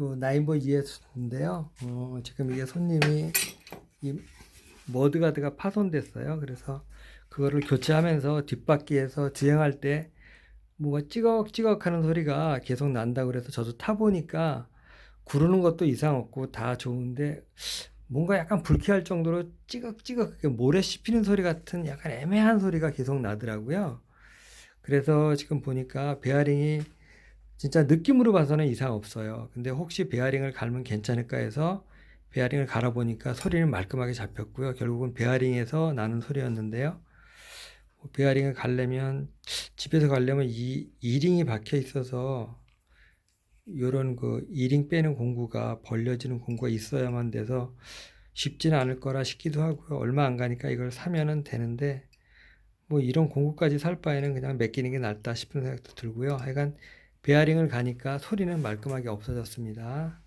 요 나인보 ES인데요. 어, 지금 이게 손님이 이 머드가드가 파손됐어요. 그래서 그거를 교체하면서 뒷바퀴에서 주행할 때 뭔가 찌걱찌걱 하는 소리가 계속 난다고 그래서 저도 타보니까 구르는 것도 이상 없고 다 좋은데 뭔가 약간 불쾌할 정도로 찌걱찌걱 그 모래 씹히는 소리 같은 약간 애매한 소리가 계속 나더라고요. 그래서 지금 보니까 베어링이 진짜 느낌으로 봐서는 이상 없어요. 근데 혹시 베어링을 갈면 괜찮을까 해서 베어링을 갈아보니까 소리는 말끔하게 잡혔고요. 결국은 베어링에서 나는 소리였는데요. 베어링을 갈려면 집에서 갈려면 이 이링이 박혀 있어서 요런 그 이링 빼는 공구가 벌려지는 공구가 있어야만 돼서 쉽지는 않을 거라 싶기도 하고요. 얼마 안 가니까 이걸 사면은 되는데 뭐 이런 공구까지 살 바에는 그냥 맡기는 게 낫다 싶은 생각도 들고요. 하여간 베어링을 가니까 소리는 말끔하게 없어졌습니다.